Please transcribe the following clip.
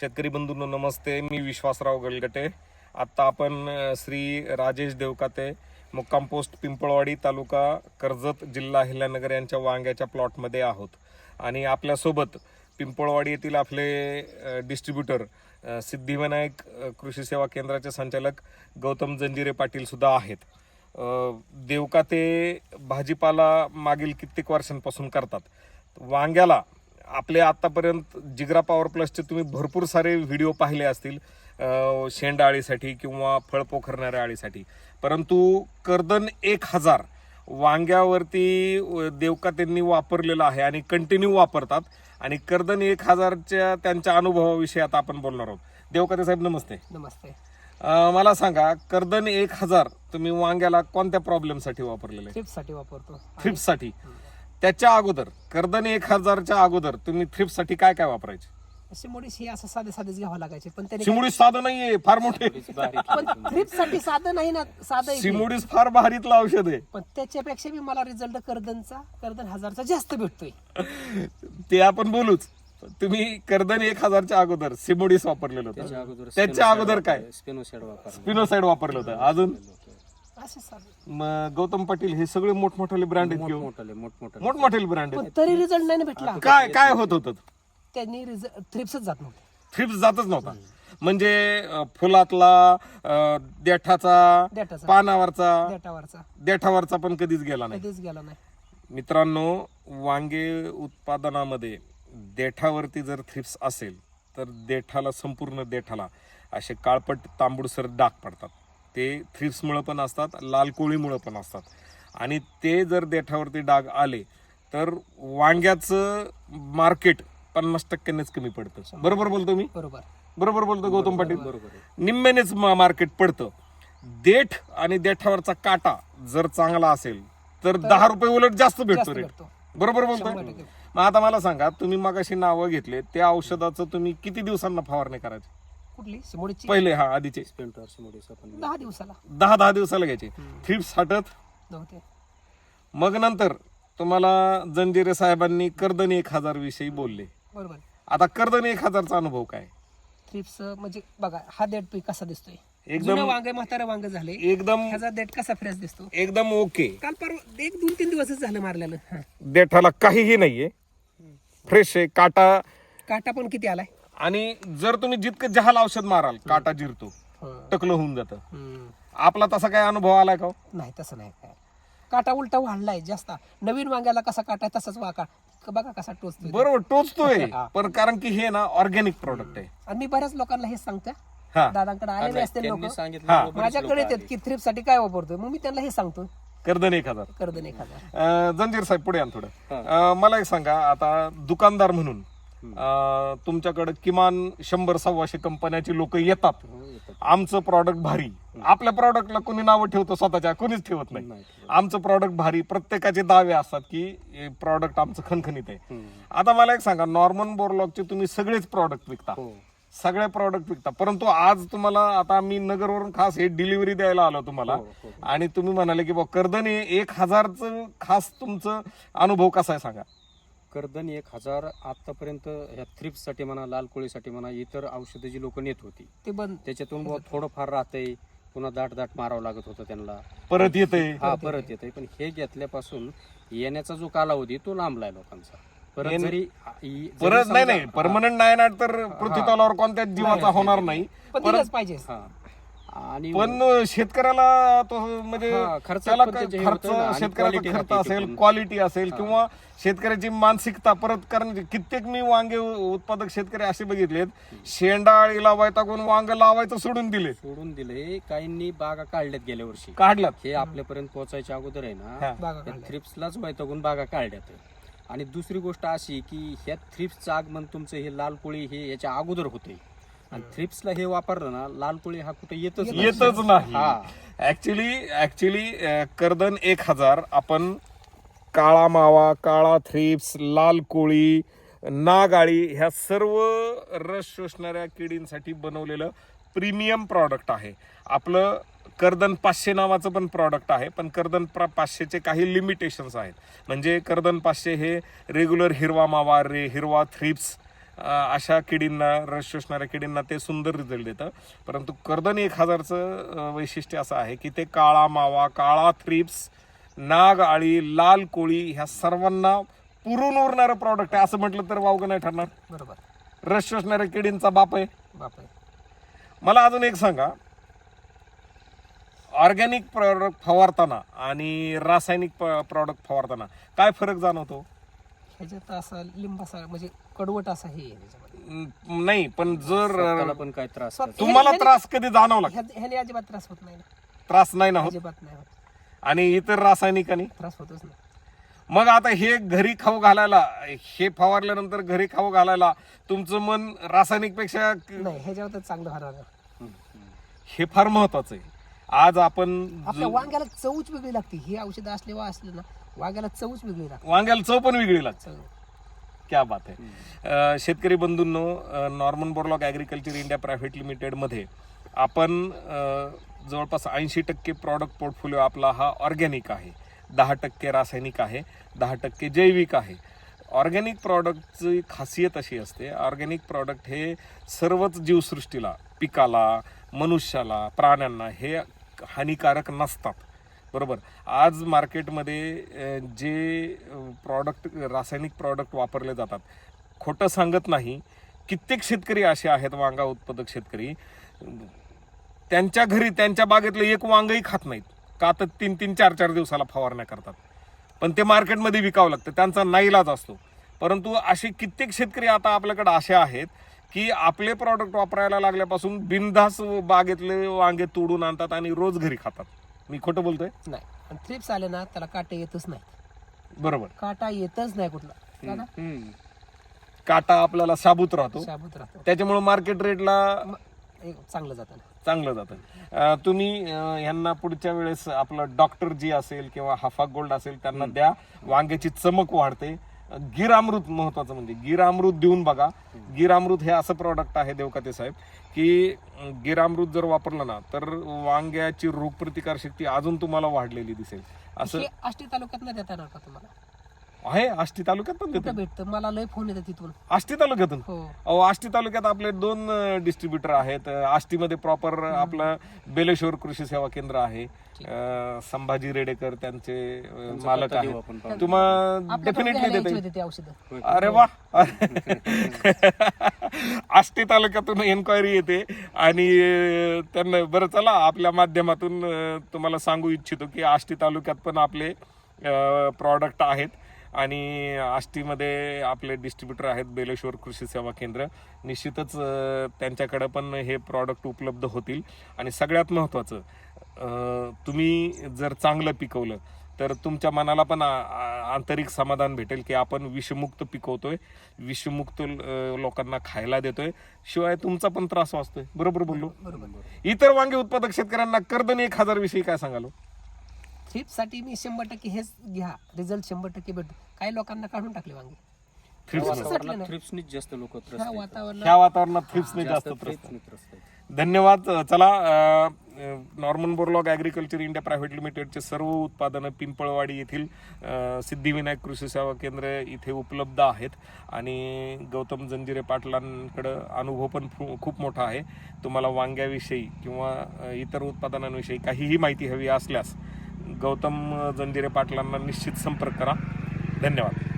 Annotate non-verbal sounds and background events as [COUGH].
शेतकरी बंधूंनो नमस्ते. मी विश्वासराव गलगटे. आत्ता आपण श्री राजेश देवकाते मुक्काम पोस्ट पिंपळवाडी तालुका कर्जत जिल्हा हिल्यानगर यांच्या वांग्याच्या प्लॉटमध्ये आहोत. आणि आपल्यासोबत पिंपळवाडी येथील आपले डिस्ट्रीब्युटर सिद्धिविनायक कृषी सेवा केंद्राचे संचालक गौतम जंजिरे पाटील सुद्धा आहेत. देवकाते भाजीपाला मागील कित्येक वर्षांपासून करतात. वांग्याला आपले आतापर्यंत जिग्रा पॉवर प्लसचे तुम्ही भरपूर सारे व्हिडिओ पाहिले असतील शेंड अळीसाठी किंवा फळ पोखरणाऱ्या अळीसाठी परंतु कर्दन एक हजार वांग्यावरती देवका त्यांनी वापरलेलं आहे आणि कंटिन्यू वापरतात. आणि कर्दन एक हजारच्या त्यांच्या अनुभवाविषयी आता आपण बोलणार आहोत. देवकाते साहेब नमस्ते. नमस्ते. मला सांगा कर्दन एक हजार तुम्ही वांग्याला कोणत्या प्रॉब्लेमसाठी वापरलेलं आहे? थ्रिप्ससाठी वापरतो. थ्रिप्ससाठी त्याच्या अगोदर कर्दन एक हजारच्या अगोदर तुम्ही थ्रिप्ससाठी काय काय वापरायचे? शिमोडीस हे असं साधे साधेच घ्यावं लागायचे पण त्याने शिमुडीस साधं नाहीये फार मोठे. पण थ्रिप्ससाठी साधं नाही ना साधं आहे ते. शिमुडीस फार भारीतलं औषध आहे. पण त्याच्यापेक्षा बी मला रिझल्ट कर्दनचा कर्दन हजारचा जास्त भेटतोय. ते आपण बोलूच. तुम्ही कर्दन एक हजारच्या अगोदर सिमोडीस वापरलेलं त्याच्या होतं अगोदर त्याच्या अगोदर काय? स्पेनोसाइड वापर स्पिनोसाइड वापरलं होतं. अजून? असं मग गौतम पाटील हे सगळे मोठमोठाले ब्रँड आहेत घेऊन मोठमोठाले मोठमोठाले. मोठमोठाले ब्रँड पण आहेत तरी रिझल्ट नाही ना भेटला. काय काय होत होतं? त्यांनी थ्रिप्सच जात नव्हते. थ्रिप्स जातच नव्हता. म्हणजे अं, फुलातला अं, देठाचा देठाचा. पानावरचा देठावरचा. पण कधीच गेला नाही. कधीच गेला नाही. मित्रांनो वांगे उत्पादनामध्ये देठावरती जर थ्रिप्स असेल तर देठाला संपूर्ण देठाला असे काळपट तांबूडसर डाग पडतात. ते थ्रिप्समुळं पण असतात लाल कोळीमुळं पण असतात. आणि ते जर देठावरती डाग आले तर वांग्याचं मार्केट पन्नास टक्क्यांनीच कमी पडतं. बरोबर बोलतो मी? बरोबर. बरोबर बोलतो गौतम पाटील? बरोबर निम्म्यानेच मार्केट पडतं. देठ आणि देठावरचा काटा जर चांगला असेल तर दहा रुपये उलट जास्त भेटतो रेट बरोबर टक्के. मग आता मला सांगा तुम्ही मगाशी नावं घेतले त्या औषधाचं तुम्ही किती दिवसांना फवारणी करायची? कुठली? पहिले हा आधीचे. स्पेंटर सिमोडिस आपण दहा दिवसाला. दहा दहा दिवसाला घ्यायचे. थ्रिप्स हटत. नव्हते. मग नंतर तुम्हाला जंजिरे साहेबांनी कर्दनी एक हजार विषयी बोलले. बरोबर. आता कर्दनी एक हजारचा अनुभव काय? थ्रिप्स म्हणजे बघा हा देठ पीक कसा दिसतोय? एकदम- वांगे म्हातारे वांगे झाले. एकदम ह्याचा देठ कसा फ्रेश दिसतो? एकदम ओके. काल परवा एक दोन तीन दिवसच झालं मारलेलं. हा. देठाला काहीही नाहीये. फ्रेश आहे. काटा काटा पण किती आलाय? आणि जर तुम्ही जितकं जहाल औषध माराल काटा जिरतो टकलं होऊन जातं. आपला तसा काय अनुभव आलाय का हो? नाही तसं नाही. काय काटा उलटा वाढलाय जास्त. नवीन वांग्याला कसा काटा आहे तसंच वाका. बघा कसा टोचतोय. बरोबर टोचतोय. [LAUGHS] हा. पण कारण की हे ना ऑर्गॅनिक प्रॉडक्ट आहे. आणि मी बऱ्याच लोकांना सांगतो हा. दादांकडे आलेले असतील लोक. त्यांनी हा. सांगितलं बरेच माझ्याकडे येतात की थ्रिपसाठी काय वापरतोय. मग मी त्यांना हे सांगतो कर्दन एक हजार. कर्दन एखादा अं, जंजीर साहेब पुढे आण थोडं. अं, मला एक सांगा आता दुकानदार म्हणून तुमच्याकडे किमान शंभर सव्वाशे कंपन्याची लोक येतात. हो, येतात. आमचं प्रॉडक्ट भारी. आपल्या प्रॉडक्टला कोणी नावं ठेवतं स्वतःच्या कोणीच ठेवत नाही. आमचं प्रॉडक्ट भारी. प्रत्येकाचे दावे असतात की प्रॉडक्ट आमचं खणखणीत आहे. आता मला एक सांगा नॉर्मन बोरलॉकचे तुम्ही सगळेच प्रॉडक्ट विकता. हो. सगळे प्रॉडक्ट विकता. परंतु आज तुम्हाला आता मी नगरवरून खास हे डिलिव्हरी द्यायला आलो तुम्हाला. हो. आणि तुम्ही म्हणाले की बा कर्दने एक हजारचं खास तुमचं अनुभव कसा आहे सांगा. कर्दन एक हजार आतापर्यंत ह्या थ्रिप्ससाठी म्हणा लाल कोळीसाठी म्हणा इतर औषधं जी लोक नेत होती ते बंद. त्याच्यातून बुवा थोडंफार राहतंय पुन्हा दाट दाट मारावं लागत होतं त्यांना. परत येते हा परत येतंय. पण हे घेतल्यापासून येण्याचा जो कालावधी तो लांबलाय लोकांचा. परत येणे- जरी जरी परत नाही नाही. परमनंट नाही ना तर पृथ्वी तलावर कोणत्याच जीवाचा होणार नाही. पण परत दिलंच पाहिजे. हा. आणि पण शेतकऱ्याला तो म्हणजे हा, खर्चात त्याला पण त्याचे हे खर्च होतं ना, आणि शेतकऱ्याचा खर्च राहते असेल. क्वालिटी असेल किंवा शेतकऱ्याची मानसिकता परत कारण कित्येक मी वांगे उत्पादक शेतकरी असे बघितलेत शेंडाळीला वैतागून वांग लावायचं सोडून दिले सोडून दिले काहींनी बागा काढल्यात गेल्या वर्षी काढल्यात हे आपल्यापर्यंत पोहोचायच्या अगोदर आहे हा. ना बागा त्या काढल्या. थ्रिप्सलाच वैतागून बागा काढल्यात आणि दुसरी गोष्ट अशी की ह्या थ्रिप्सचं आगमन तुमचं हे लाल कोळी हे याच्या अगोदर होते आणि थ्रिप्सला हे वापरलं ना लाल कोळी हा कुठे येतच नाही. येतच नाही हा. ऍक्च्युली ऍक्च्युली कर्दन एक हजार आपण काळा मावा काळा थ्रिप्स लाल कोळी नागाळी ह्या सर्व रस शोषणाऱ्या किडींसाठी बनवलेलं प्रीमियम प्रॉडक्ट आहे आपलं कर्दन पाचशे नावाचं पण प्रॉडक्ट आहे पण कर्दन प्रा पाचशेचे काही लिमिटेशन्स आहेत म्हणजे कर्दन पाचशे हे रेग्युलर हिरवा मावा रे हिरवा थ्रिप्स अशा किडींना रस शोषणाऱ्या किडींना ते सुंदर रिझल्ट देतं. परंतु कर्दन एक हजारचं वैशिष्ट्य असं आहे की ते काळा मावा काळा थ्रिप्स नाग आळी लाल कोळी ह्या सर्वांना पुरून उरणारं प्रॉडक्ट आहे. असं म्हटलं तर वावगं नाही ठरणार. बरोबर. रस शोषणाऱ्या किडींचा बाप आहे. बापरे मला अजून एक सांगा. ऑर्गॅनिक प्रॉडक्ट फवारताना आणि रासायनिक प्रॉडक्ट फवारताना काय फरक जाणवतो? ह्याच्यात असा लिंबासा म्हणजे कडवट असा हे आहे त्याच्यामध्ये. न- नाही पण जर पण काय त्रास स्वतः-. तुम्हाला त्रास कधी जाणवला? का? ह्या- ह्याने अजिबात त्रास होत नाही ना. त्रास नाही ना होत? अजिबात नाही होत. आणि इतर रासायनिकांनी? त्रास होतच नाही मग आता हे घरी खाऊ घालायला हे फवारल्यानंतर घरी खाऊ घालायला तुमचं मन रासायनिकपेक्षा नाही ह्याच्यावर तर चांगलं होणार नाही. हे फार महत्वाचं आहे. आज आपण आपल्या वांग्याला चवच वेगळी लागते. ही औषधं असले वा असले ना वांग्याला चवच वेगळी लागते. वांग्याला चव पण वेगळी लागते. चव. क्या बात आहे शेतकरी बंधूंनो Norman Borlaug Agriculture India private लिमिटेडमध्ये आपण जवळपास ऐंशी टक्के प्रॉडक्ट पोर्टफोलिओ आपला हा ऑर्गॅनिक आहे. दहा टक्के रासायनिक आहे दहा टक्के जैविक आहे. ऑर्गॅनिक प्रॉडक्टची खासियत अशी असते ऑर्गॅनिक प्रॉडक्ट हे सर्वच जीवसृष्टीला पिकाला मनुष्याला प्राण्यांना हे हानिकारक नसतात. बरोबर. आज मार्केटमध्ये जे प्रॉडक्ट रासायनिक प्रॉडक्ट वापरले जातात खोटं सांगत नाही. कित्येक शेतकरी असे आहेत वांगा उत्पादक शेतकरी. त्यांच्या घरी त्यांच्या बागेतलं एक वांगही खात नाहीत. का तर तीन तीन चार चार दिवसाला फवारण्या करतात. पण ते मार्केटमध्ये विकावं लागतं. त्यांचा नाईलाज असतो. परंतु असे कित्येक शेतकरी आता आपल्याकडे असे आहेत की आपले प्रॉडक्ट वापरायला लागल्यापासून बिनधास बागेतले वांगे तोडून आणतात आणि रोज घरी खातात. मी खोटं बोलतोय? नाही. पण थ्रिप्स आले ना त्याला काटे येतच नाही बरोबर. काटा येतच नाही कुठला. का ना? हम्म. काटा आपल्याला साबूत राहतो. शाबूत राहतो. त्याच्यामुळे मार्केट रेटला मग एक चांगलं जातं ना. चांगलं जातं. अं, तुम्ही अं, ह्यांना पुढच्या वेळेस आपलं डॉक्टर जी असेल किंवा हफा गोल्ड असेल त्यांना द्या. वांग्याची चमक वाढते. गिरामृत महत्वाचं म्हणजे गिरामृत देऊन बघा. गिरामृत हे असं प्रॉडक्ट आहे देवकाते साहेब की गिरामृत जर वापरलं ना तर वांग्याची रोगप्रतिकार शक्ती अजून तुम्हाला वाढलेली दिसेल. असं आष्टी तालुक्यात देता येणार का तुम्हाला? आहे? आष्टी तालुक्यात पण कुठं देतो भेटतं. मला लय फोन येतात तिथून आष्टी तालुक्यातून? हो. अहो आष्टी तालुक्यात आपले दोन डिस्ट्रीब्युटर आहेत. आष्टीमध्ये प्रॉपर आपलं बेलेश्वर कृषी सेवा केंद्र आहे. अं, संभाजी रेडेकर त्यांचे अं, मालक आहेत पाहू. तुम्हाला डेफिनेटली देते यायची होती ती औषधं. अरे वा! [LAUGHS] आष्टी तालुक्यातून एन्क्वायरी येते आणि अं, त्यांना बरं चला आपल्या माध्यमातून अं, तुम्हाला सांगू इच्छितो की आष्टी तालुक्यात पण आपले प्रॉडक्ट आहेत. आणि आष्टीमध्ये आपले डिस्ट्रीब्युटर आहेत बेलेश्वर कृषी सेवा केंद्र. निश्चितच त्यांच्याकडे पण हे प्रॉडक्ट उपलब्ध होतील. आणि सगळ्यात महत्त्वाचं तुम्ही जर चांगलं पिकवलं तर तुमच्या मनाला पण आंतरिक समाधान भेटेल की आपण विषमुक्त पिकवतोय. विषमुक्त लोकांना खायला देतोय. शिवाय तुमचा पण त्रास वाचतोय. बरोबर बोललो? बरोबर इतर वांगे उत्पादक शेतकऱ्यांना कर्दन एक हजार विषयी काय सांगालो थ्रिप्ससाठी मी शंभर टक्के हेच घ्या. रिझल्ट शंभर टक्के भेटतो काही लोकांना काढून टाकले वांगे. या थ्रिप्स वातावरण- वातावरणात थ्रिप्सनीच जास्त लोक त्रस्त ह्या आहेत. वातावरणात ह्या वातावरणात थ्रिप्सने जास्त त्रास थ्रिप्सनी त्रस्त आहेत. धन्यवाद. चला Norman Borlaug Agriculture India private लिमिटेडचे सर्व उत्पादनं पिंपळवाडी येथील अ, सिद्धिविनायक कृषी सेवा केंद्र इथे उपलब्ध आहेत. आणि गौतम जंजिरे पाटलांकडं अनुभव पण फु- खूप मोठा आहे. तुम्हाला वांग्याविषयी किंवा अ, इतर उत्पादनांविषयी काहीही माहिती हवी असल्यास गौतम जंजिरे पाटलांना निश्चित संपर्क करा. धन्यवाद.